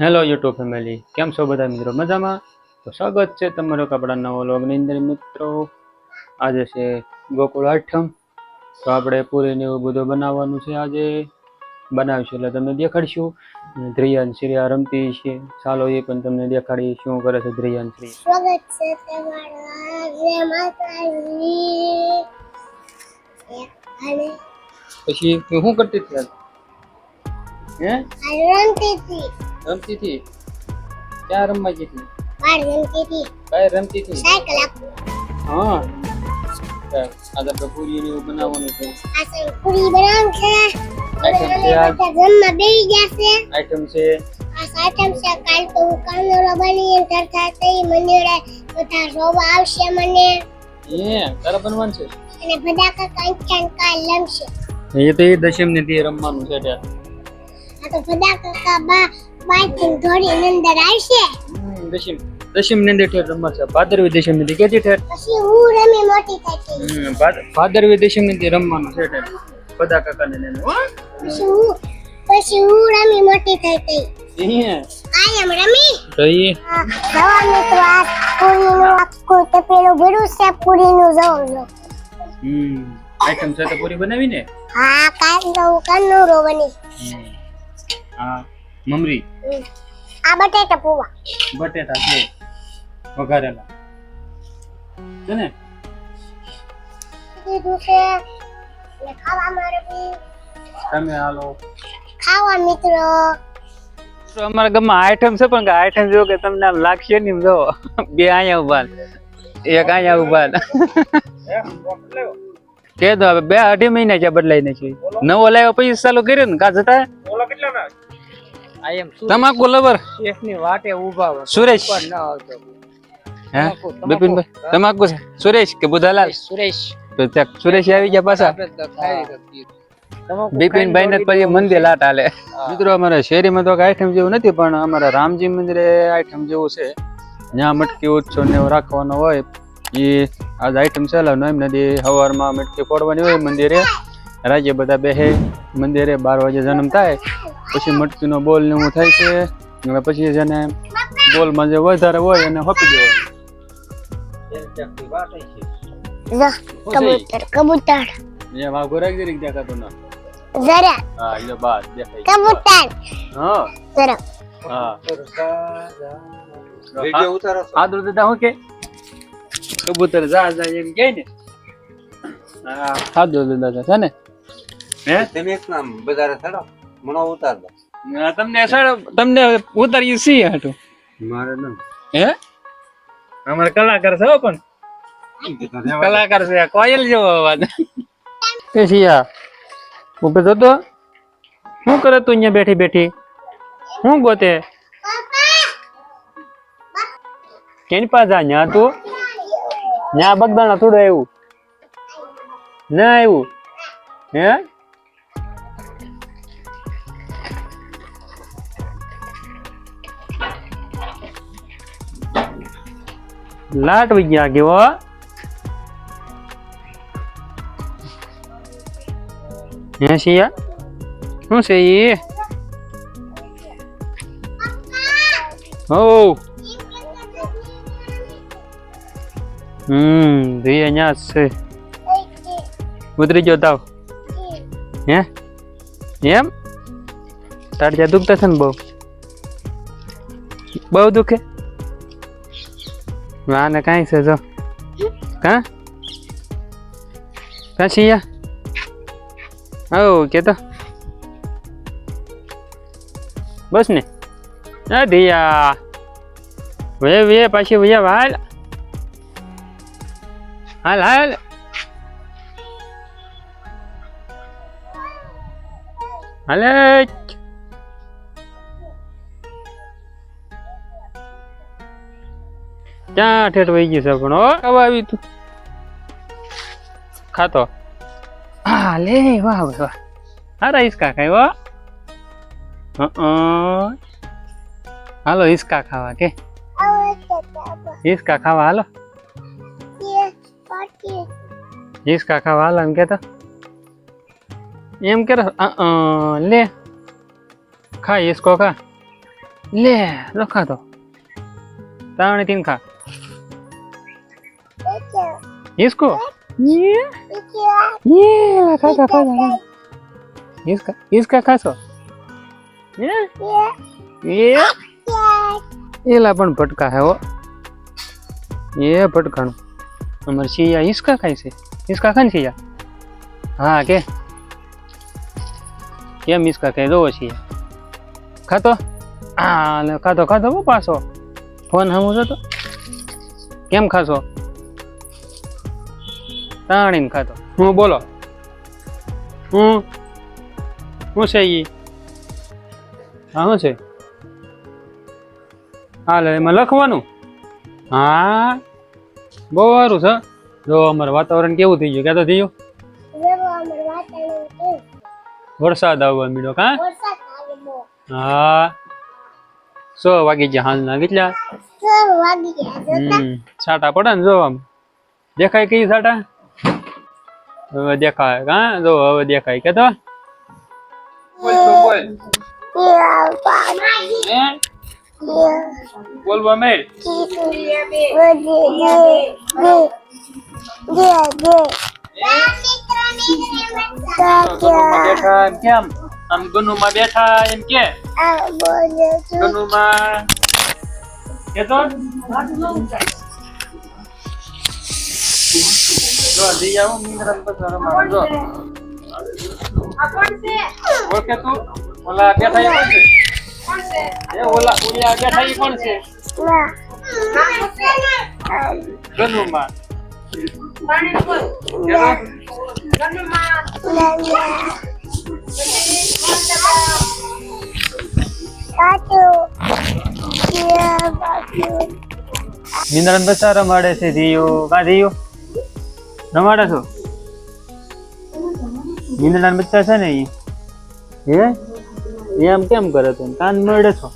Hello YouTube family કેમ છો બધા મિત્રો? મજામાં? તો સ્વાગત છે તમારો આપણા નવો લોગની અંદર મિત્રો. આજે છે ગોકુળ આઠમ. તો આપણે પૂરીને એવું બધું બનાવવાનું છે આજે. બનાવીશું એટલે તમને દેખાડીશું. ધ્રિયાન શ્રીયા રમતી છે. ચાલો એ પણ તમને દેખાડી શું કરે છે ધ્રિયાન શ્રી. સ્વાગત છે તમારું પછી હું કરતી હતી? હે? રમતી હતી. રમતી હતી ક્યાં રમવા ગઈ હતી? બાર રમતી હતી. કઈ રમતી હતી? સાયકલ હા. આજે આપણે પૂરી ને બનાવવાનું છે. આ સર પૂરી બનાવ છે. આઈટમ છે આ. જમવા બેસી છે. આઈટમ છે. આ સાઠમ છે. કાલ તો હું કાનોરો બની તરતા થઈ મંદિરે બધા રોવા આવશે મને. એ તારા બનવાનું છે? અને બધા કાકા કંચન કાલ લમશે. એ તો એ દશમ ને તે રમવાનું છે ત્યાં આ તો બધા કાકા બા દોડીને અંદર આવશે. દશમ દશમ ને ઠેર રમવા છે. ભાદરવી દશમ ને ઠેર? પછી હું રમી મોટી ભાદ- ભાદરવી દશમ ને રમવાનું છે ઠેર. બધા કાકા ને હો? પછી હું પછી હું રમી મોટી થઈ ગઈ એમ રમી? તો એ જવા મિત્રો આ પૂરીનું આખું તપેલું ભર્યું છે પૂરીનું જવું છું હમ આઈટમ છે તો પૂરી બનાવી ને હા કાલ તો હું કન્નુરો બની. હા. મમરી. આ બટેટા પૂવા બટેટા છે. વઘારેલા. છે ને? કીધું છે ને ખાવામાં રમી તમે હાલો. ખાવા મિત્રો. તો અમારા ગામમાં આઈટમ છે પણ આઈટમ જો કે તમને આમ લાગશે ને જો. બે અહીંયા ઊભા એક અહીંયા ઊભા. કે તો હવે બે અઢી મહિના છે બદલાઈ નાખી નવો લાવ્યો પછી ચાલુ કર્યો ને કા જતા? તમાકુ લવર. સુરેશ. હે? બિપિનભાઈ તમાકુ છે? સુરેશ કે બુધાલાલ? સુરેશ. તો ત્યાં સુરેશ આવી ગયા પાછા? બિપિનભાઈ ને પછી મંદિર લાટ હાલે. મિત્રો અમારા શેરીમાં તો આઈટમ જેવું નથી પણ અમારા રામજી મંદિરે આઈટમ જેવું છે. જ્યાં મટકી ઉત્સવ ને એવું રાખવાનો હોય એ આજ આઈટમ ચલાવવાનો એમ નથી સવારમાં મટકી ફોડવાની હોય મંદિરે. રાજ્ય બધા બેહે મંદિરે બાર વાગે જન્મ થાય. પછી મટકીનો બોલ ને એવું થાય છે. અને પછી જેને બોલમાં જે વધારે હોય એને હોપી દેવાનું કબૂતર કબૂતર. એ વાઘો રાખી દીધી દેખાતો ના. જરા. હા એટલે બાદ દેખાય. કબૂતર. હા. જરા. હા. આદુ દાદા હું કે? કબૂતર જા જા એમ કે ને. હા આદુ દાદા છે ને. હે? તમે એક નામ બજારે ચડો મણો ઉતાર દો તમને સર તમને ઉતારી સી હાટું. મારે ન. હે? અમારે કલાકાર છે પણ. કલાકાર છે કોયલ જેવો અવાજ. એ સિયા ઉભે જતો? શું કરે તું અહીંયા બેઠી બેઠી? શું ગોતે? કેની પાસે જા ન્યા તું? ન્યા બગદાણા થોડું આવ્યું ના આવ્યું હે? લાટ વઈ ગયા કેવો હે સિયા શું છે ઈ હો હમ રી અહીંયા જ છે ઉતરી ગયો તાવ હે એમ તાર જ્યાં દુખતા છે ને બહુ બહુ દુખે આને કાંઈ છે જો. કા યા સિયા ઓ કેતો. બસ ને. આ ધિયા વે વે, પાછી વયા હાલ. હાલ હાલ. હાલે. ક્યાં ઠેઠ વહી ગયું છે પણ ઓ હવે આવી તું. ખાતો? હા લે વાહ વાહ હારા ઈસકા ખાઈ વા હાલો ઈસકા ખાવા કે? ઈસકા ખાવા હાલો. ઈસકા ખાવા હાલો એમ કેતો. એમ કે લે. ખા ઈસકો ખા. લે લો તો તાવણે તીન ખા. Иску? Нет. Нет, Каса, Каса. Иска, Иска, Касо. Нет? Нет. એલા પણ ભટકા હે એ ભટકાણું અમારે સિયા ઈસકા ખાય છે ઈસકા ખાય ને સિયા હા કે કેમ ઈસકા ખાઈ દો છીએ ખાતો હા ખાતો ખાતો પાછો ફોન હમું છો તો કેમ ખાશો તાણીને ખાતો હું બોલો. હું? શું છે ઈ? હા શું છે? હાલે એમાં લખવાનું? હા. બહુ સારું છે. જો અમારું વાતાવરણ કેવું થઈ ગયું? ક્યાં તો થઈ ગયું જરો અમાર વાતાવરણ કેવું વરસાદ આવવા મીડો કા? વરસાદ આવે બહુ હા. સો વાગી ગયા કેટલા? ગયા. જોતા હમ છાટા પડે ને જો આમ. દેખાય કઈ છાટા? હવે દેખાય હા? જો હવે દેખાય. કે તો બોલ. બોલ મેળ બેઠા એમ કેમ? આમ ગનુમાં બેઠા એમ કે? ગનુમાં. કે જો દી આવું મિંગરમ પછી રમાડો જો. ઓળખે તું? ઓલા બેઠા એ કોણ છે? એ ઓલા ઓલા બેઠા એ કોણ છે? ગનુમાં. તો મિંદરન બચ્ચા મળે છે ધીયો કા ધીયો રમાડે છો? મિંદરન બચ્ચા છે ને એ આમ કેમ કરે તું કાન મળે છો?